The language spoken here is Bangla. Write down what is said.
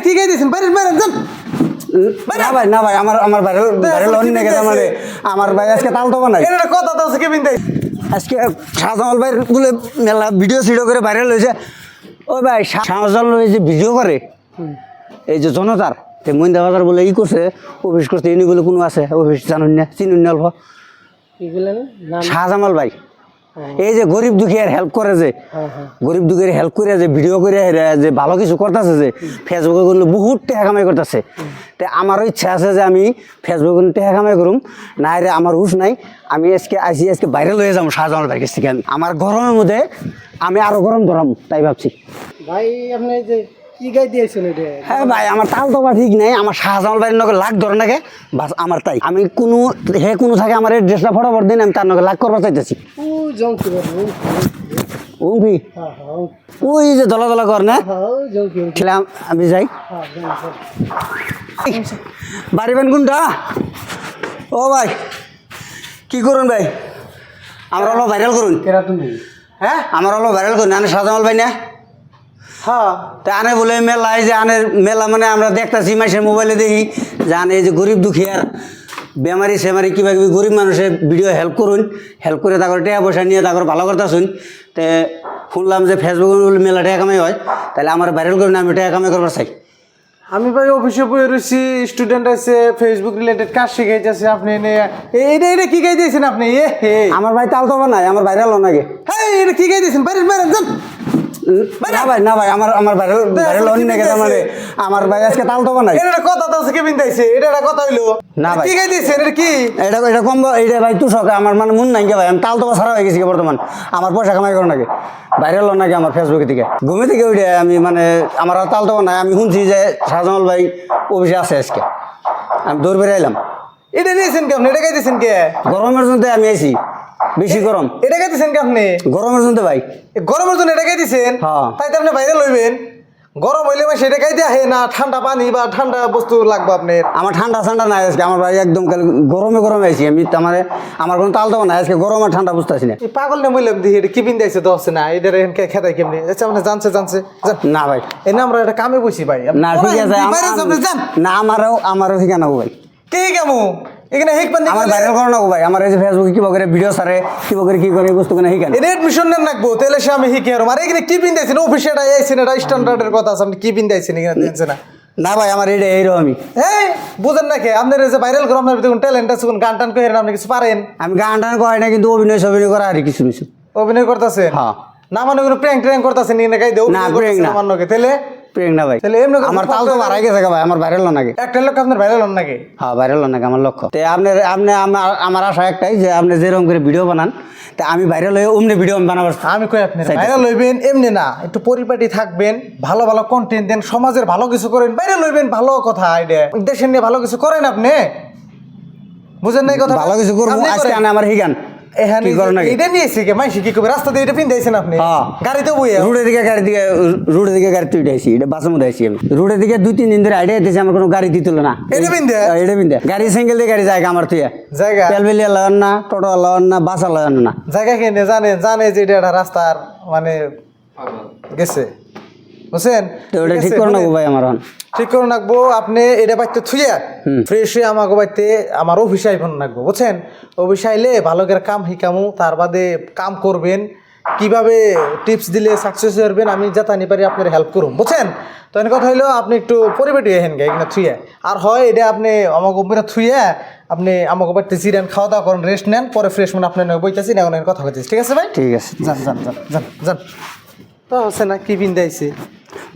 কি গাইতেছেন বাইরে বাইরে যান। না ভাই না ভাই আমার আমার বাইরে বাইরে লোন নিয়ে গেছে আমার আমার ভাই আজকে তাল তো বানাই এটা কথা তো আছে কেবিন দেয়। আজকে শাহজামাল ভাই বলে মেলা ভিডিও সিডিও করে ভাইরাল হয়েছে ওই ভাই শা- শাহজামাল ভাই যে ভিডিও করে এই যে জনতার এই মহিন্দা বাজার বলে ই করছে অফিস করছে এনি বলে কোনো আছে অফিস জানুন না চিনুন না অল্প। শাহজামাল ভাই। এই যে গরিব দুঃখীর হেল্প করে যে হ্যাঁ হ্যাঁ। গরিব দুঃখের হেল্প করে যে ভিডিও করে যে ভালো কিছু করতেছে যে ফেসবুকে করলে বহুত টাকা কামাই করতেছে। তো আমারও ইচ্ছা আছে যে আমি ফেসবুকে টাকা কামাই করুম না রে আমার হুশ নাই আমি আজকে আসি আজকে বাইরে লয়ে যাব শাহজামাল ভাইয়ের কাছ থেকে। আমি। আমার গরমের মধ্যে আমি আরও গরম ধরাম তাই ভাবছি। ভাই আপনি যে কি গাই দিয়েছেন এটা? হ্যাঁ ভাই আমার তাল তো বা ঠিক নাই আমার শাহজামাল ভাইয়ের নগে লাখ ধরে নাকি? বাস আমার তাই। আমি কোনো হে কোনো থাকে আমার এই ড্রেসটা ফটোফট দিন আমি তার নগে লাখ করবার চাইতেছি। ও উঙ্কি ওই যে দলা দলা কর না। খেলাম আমি যাই। বাড়িবেন কোনটা? ও ভাই কি করুন ভাই? আমার হলো ভাইরাল করুন। হ্যাঁ? আমার হলো ভাইরাল করুন আমি সাজামাল ভাই না। হ্যাঁ। তা আনে বলে মেলা এই যে আনের মেলা মানে আমরা দেখতেছি মাসের মোবাইলে দেখি যে আনে এই যে গরিব দুঃখীয়ার বেমারি সেমারি কিবা কিবি গরিব মানুষের ভিডিও হেল্প করুন হেল্প করে তারপর টাকা পয়সা নিয়ে তারপর ভালো করতেছুন। তে শুনলাম যে ফেসবুকে মেলা টাকা কামাই হয় তাহলে আমার ভাইরাল করুন আমি টাকা কামাই করবার চাই। আমি ভাই অফিসে বয়ে রয়েছি স্টুডেন্ট আছে ফেসবুক রিলেটেড কাজ শিখাইতেছে আপনি এনে এটা এটা কি গাইতেছেন আপনি? এ হে। আমার ভাই তাল তো নাই আমার ভাইরাল নাকি? হ্যাঁ এটা কি গাইতেছেন? বাইরে বাইরে যান। না ভাই না ভাই আমার ভাইরাল মানে আমার। ভাই আজকে তাল তো এটা কথা তো দিয়েছে এটা একটা কথা হইল। না ভাই। কি গাইতেছেন? এটা কি? এটা এটা কম ভাই তুই সকে আমার মানে মন নাই গে ভাই। আমি তাল তো সারা হয়ে গেছি বর্তমান। আমার পয়সা কামাই করো নাকি? ভাইরাল নাকি আমার ফেসবুকে থেকে। ঘুমে থেকে আমি মানে আমার তাল তো নাই। আমি শুনছি যে শাহজামাল ভাই অফিসে আছে আজকে। আমি দৌড় বেড়ে এলাম এটা নিয়েছেন কি আপনি? এটা গাইতেছেন কে? গরমের জন্য আমি আইছি। বেশি গরম। এটা গাইতেছেন কি আপনি গরমের জন্য ভাই। এ গরমের জন্য এটা গাইতেছেন হ্যাঁ। তাই তো আপনি বাইরে লইবেন। গরম হইলে মানে সেটা গাইতে আহে না ঠান্ডা পানি বা ঠান্ডা বস্তু লাগবে আপনার। আমার ঠান্ডা ঠান্ডা নাই আজকে আমার ভাই একদম কাল গরমে গরমে আইছি। আমি আমার আমার কোনো তাল তো নাই আজকে গরম আর ঠান্ডা বুঝতে পারছি না পাগল না বললাম এটা কি বিন্দাইছে তো হচ্ছে না এটা রেন খেতাই কেমনি? আচ্ছা মানে জানছে জানছে। না ভাই। এই না আমরা একটা কামে বসি ভাই। না ঠিক আছে না আমারও আমারও ঠিকানা ভাই। কে কেমন এখানে হেক পান্দি আমার ভাইরাল করো না ভাই আমার এই যে ফেসবুকে করে ভিডিও সারে করে কি করে বস্তু কেন শিখান এটা এডমিশন নেন রাখব তাহলে সে আমি হিকে আর মানে এখানে কি বিন্দাইছেন অফিসে এটা স্ট্যান্ডার্ডের কথা আছে আপনি কি বিন্দাইছেন এখানে দেখছেন না? না ভাই আমার এটা এইরকমই। হ্যাঁ বুঝেন না কে? আপনার এই যে ভাইরাল করো আপনার ট্যালেন্ট আছে কোন গান টান কহেন আপনি কিছু পারেন? আমি গান টান কয় না কিন্তু অভিনয় সবিনয় করা আর কিছু কিছু অভিনয় করতেছেন? হ্যাঁ। না মানে কোনো প্র্যাঙ্ক ট্র্যাঙ্ক করতেছেন গাই দেও না, prank না। তাহলে প্রেম না ভাই। তাহলে এমনি আমার তাল তো গেছে ভাই আমার ভাইরাল নাকি? একটা লোক আপনার ভাইরাল নাকি? হ্যাঁ ভাইরাল নাকি আমার লক্ষ্য। তো আপনার আপনি আমার আমার আশা একটাই যে আপনি যেরকম করে ভিডিও বানান তা আমি ভাইরাল হয়ে অমনি ভিডিও আমি বানাবার আমি কই আপনি। ভাইরাল হইবেন? এমনি না একটু পরিপাটি থাকবেন ভালো ভালো কন্টেন্ট দেন সমাজের ভালো কিছু করেন ভাইরাল হইবেন ভালো কথা আইডিয়া দেশের নিয়ে ভালো কিছু করেন আপনি? বুঝেন না কথা ভালো কিছু করব আজকে আমার হিগান এখানে এটা নিয়েছি কে? মাইসি কি করবে রাস্তা দিয়ে এটা পিন্দাইছেন আপনি? হ্যাঁ। গাড়িতে বইয়ে। রোডের দিকে গাড়ি দিকে রোডের দিকে গাড়ি তুই আইছি এটা বাসের মধ্যে আইছি আমি। রোডের দিকে দুই তিন দিন ধরে আইডিয়া দিয়েছি আমার কোনো গাড়ি দিত না। এটা পিন্দে? হ্যাঁ, এটা বিন্দে গাড়ি সিঙ্গেল দিয়ে গাড়ি যায় আমার তুই জায়গা? তেলবেলি লাগান না টোটো লাগান না বাসা লাগান না। জায়গা কিনে? জানে জানে যে এটা একটা রাস্তার মানে গেছে। বুঝছেন? তো ওটা ঠিক করে নেব ভাই আমার ঠিক করে রাখব আপনি এটা বাইতে থুইয়া ফ্রেশ হয়ে আমাকে বাইতে আমার অফিসে আইফোন রাখব বুঝছেন? অফিসে আইলে ভালো করে কাম শিকামু তার বাদে কাম করবেন কীভাবে টিপস দিলে সাকসেস হবেন আমি যাতানি পারি আপনার হেল্প করুন বুঝছেন? তো এর কথা হইল আপনি একটু পরিবেটি হেন গে এখানে থুইয়া। আর হয় এটা আপনি আমাকে উপরে থুইয়া আপনি আমাকে বাড়িতে জিরেন খাওয়া দাওয়া করেন রেস্ট নেন পরে ফ্রেশ মানে আপনার বইতেছি এখন এর কথা হইতেছি ঠিক আছে ভাই? ঠিক আছে। যান যান যান যান যান তো হচ্ছে না কি বিন্দাইছে?